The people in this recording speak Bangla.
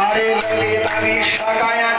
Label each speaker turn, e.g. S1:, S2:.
S1: আরে ললিত আমি সাগায়া